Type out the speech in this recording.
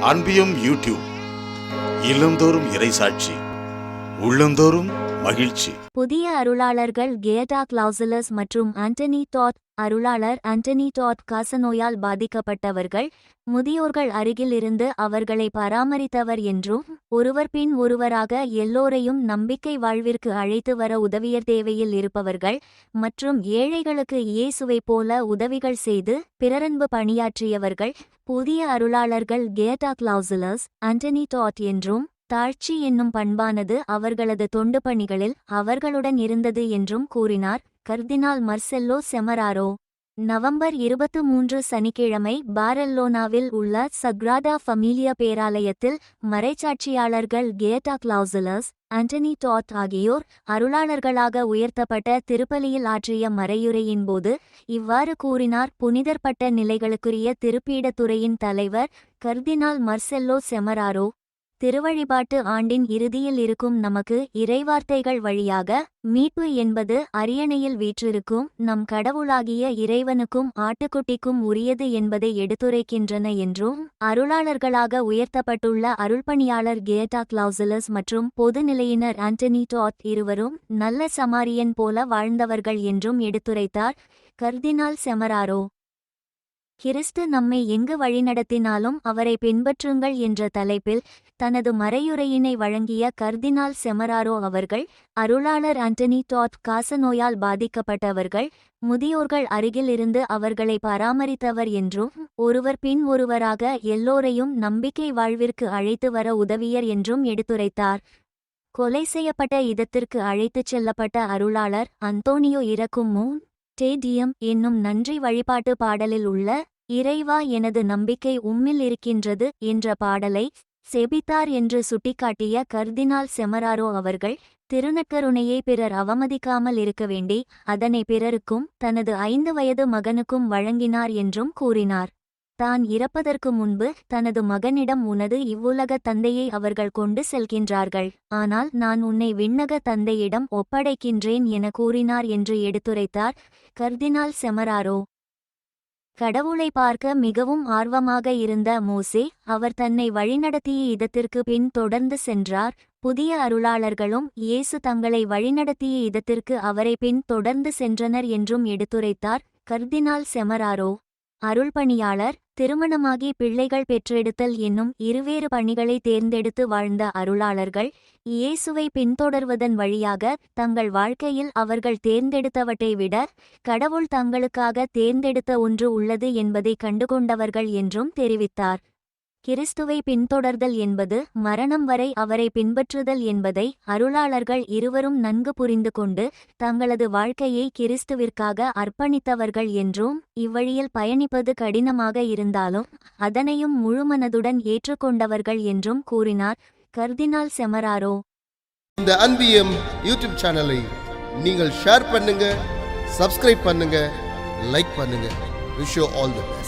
அன்பியும் YouTube இல்லந்தோறும் இறைசாட்சி உள்ளந்தோறும் மகிழ்ச்சி. புதிய அருளாளர்கள் கேட்டா கிளவுசலஸ் மற்றும் ஆண்டனி தாட் அருளாளர் அண்டனி டாட் காசநோயால் பாதிக்கப்பட்டவர்கள் முதியோர்கள் அருகில் இருந்து அவர்களை பராமரித்தவர் என்றும் ஒருவர் பின் ஒருவராக எல்லோரையும் நம்பிக்கை வாழ்விற்கு அழைத்து வர உதவியர் தேவையில் இருப்பவர்கள் மற்றும் ஏழைகளுக்கு இயேசுவைப் போல உதவிகள் செய்து பிறரன்பு பணியாற்றியவர்கள் புதிய அருளாளர்கள் கேட்டா கிளவுசலஸ் அண்டனி டாட் என்றும் தாழ்ச்சி என்னும் பண்பானது அவர்களது தொண்டு பணிகளில் அவர்களுடன் இருந்தது என்றும் கூறினார். கர்தினால் மர்செல்லோ செமராரோ. நவம்பர் இருபத்து மூன்று சனிக்கிழமை பாரெல்லோனாவில் உள்ள சக்ராதா ஃபமீலியா பேராலயத்தில் மறைச்சாட்சியாளர்கள் கேட்டா கிளவுசலஸ் அண்டனி டாட் ஆகியோர் அருளாளர்களாக உயர்த்தப்பட்ட திருப்பலியில் ஆற்றிய மறையுரையின் போது இவ்வாறு கூறினார். புனிதர்பட்ட நிலைகளுக்குரிய திருப்பீடத்துறையின் தலைவர் கர்தினால் மர்செல்லோ செமராரோ. திருவழிபாட்டு ஆண்டின் இறுதியில் இருக்கும் நமக்கு இறைவார்த்தைகள் வழியாக மீட்பு என்பது அரியணையில் வீற்றிருக்கும் நம் கடவுளாகிய இறைவனுக்கும் ஆட்டுக்குட்டிக்கும் உரியது என்பதை எடுத்துரைக்கின்றன என்றும் அருளாளர்களாக உயர்த்தப்பட்டுள்ள அருள்பணியாளர் கேட்டா கிளவுசலஸ் மற்றும் பொதுநிலையினர் ஆண்டனி டாட் இருவரும் நல்ல சமாரியன் போல வாழ்ந்தவர்கள் என்றும் எடுத்துரைத்தார். கர்தினால் செமராரோ. கிறிஸ்து நம்மை எங்கு வழிநடத்தினாலும் அவரை பின்பற்றுங்கள் என்ற தலைப்பில் தனது மறையுரையினை வழங்கிய கர்தினால் செமராரோ அவர்கள் அருளாளர் ஆண்டனி டாட் காசநோயால் பாதிக்கப்பட்டவர்கள் முதியோர்கள் அருகிலிருந்து அவர்களை பராமரித்தவர் என்றும் ஒருவர் பின் ஒருவராக எல்லோரையும் நம்பிக்கை வாழ்விற்கு அழைத்து வர உதவியர் என்றும் எடுத்துரைத்தார். கொலை செய்யப்பட்ட இதத்திற்கு அழைத்துச் செல்லப்பட்ட அருளாளர் அந்தோனியோ இறக்கும் முன் ஸ்டேடியம் என்னும் நன்றி வழிபாட்டு பாடலில் உள்ள இறைவா எனது நம்பிக்கை உம்மில் இருக்கின்றது என்ற பாடலை செபித்தார் என்று சுட்டிக்காட்டிய கர்தினால் செமராரோ அவர்கள் திருநக்கருணையை பிறர் அவமதிக்காமல் இருக்க வேண்டி அதனை பிறருக்கும் தனது ஐந்து வயது மகனுக்கும் வழங்கினார் என்றும் கூறினார். தான் இறப்பதற்கு முன்பு தனது மகனிடம் உனது இவ்வுலக தந்தையை அவர்கள் கொண்டு செல்கின்றார்கள். ஆனால் நான் உன்னை விண்ணக தந்தையிடம் ஒப்படைக்கின்றேன் என கூறினார் என்று எடுத்துரைத்தார் கர்தினால் செமராரோ. கடவுளை பார்க்க மிகவும் ஆர்வமாக இருந்த மோசே அவர் தன்னை வழிநடத்திய இடத்திற்கு பின் தொடர்ந்து சென்றார். புதிய அருளாளர்களும் இயேசு தங்களை வழிநடத்திய இடத்திற்கு அவரை பின் தொடர்ந்து சென்றனர் என்றும் எடுத்துரைத்தார் கர்தினால் செமராரோ. அருள்பணியாளர் திருமணமாகி பிள்ளைகள் பெற்றெடுத்தல் என்னும் இருவேறு பணிகளை தேர்ந்தெடுத்து வாழ்ந்த அருளாளர்கள் இயேசுவை பின்தொடர்வதன் வழியாக தங்கள் வாழ்க்கையில் அவர்கள் தேர்ந்தெடுத்தவற்றை விட கடவுள் தங்களுக்காக தேர்ந்தெடுத்த ஒன்று உள்ளது என்பதை கண்டுகொண்டவர்கள் என்றும் தெரிவித்தார். கிறிஸ்துவை பின்தொடர்தல் என்பது மரணம் வரை அவரை பின்பற்றுதல் என்பதை அருளாளர்கள் இருவரும் நன்கு புரிந்து கொண்டு தங்களது வாழ்க்கையை கிறிஸ்துவிற்காக அர்ப்பணித்தவர்கள் என்றும் இவ்வழியில் பயணிப்பது கடினமாக இருந்தாலும் அதனையும் முழுமனதுடன் ஏற்றுக்கொண்டவர்கள் என்றும் கூறினார். கர்தினால் செமராரோ. இந்த அன்பியம் யூடியூப் சேனலை நீங்கள் ஷேர் பண்ணுங்க சப்ஸ்கிரைப் பண்ணுங்க லைக் பண்ணுங்க. Wish all the best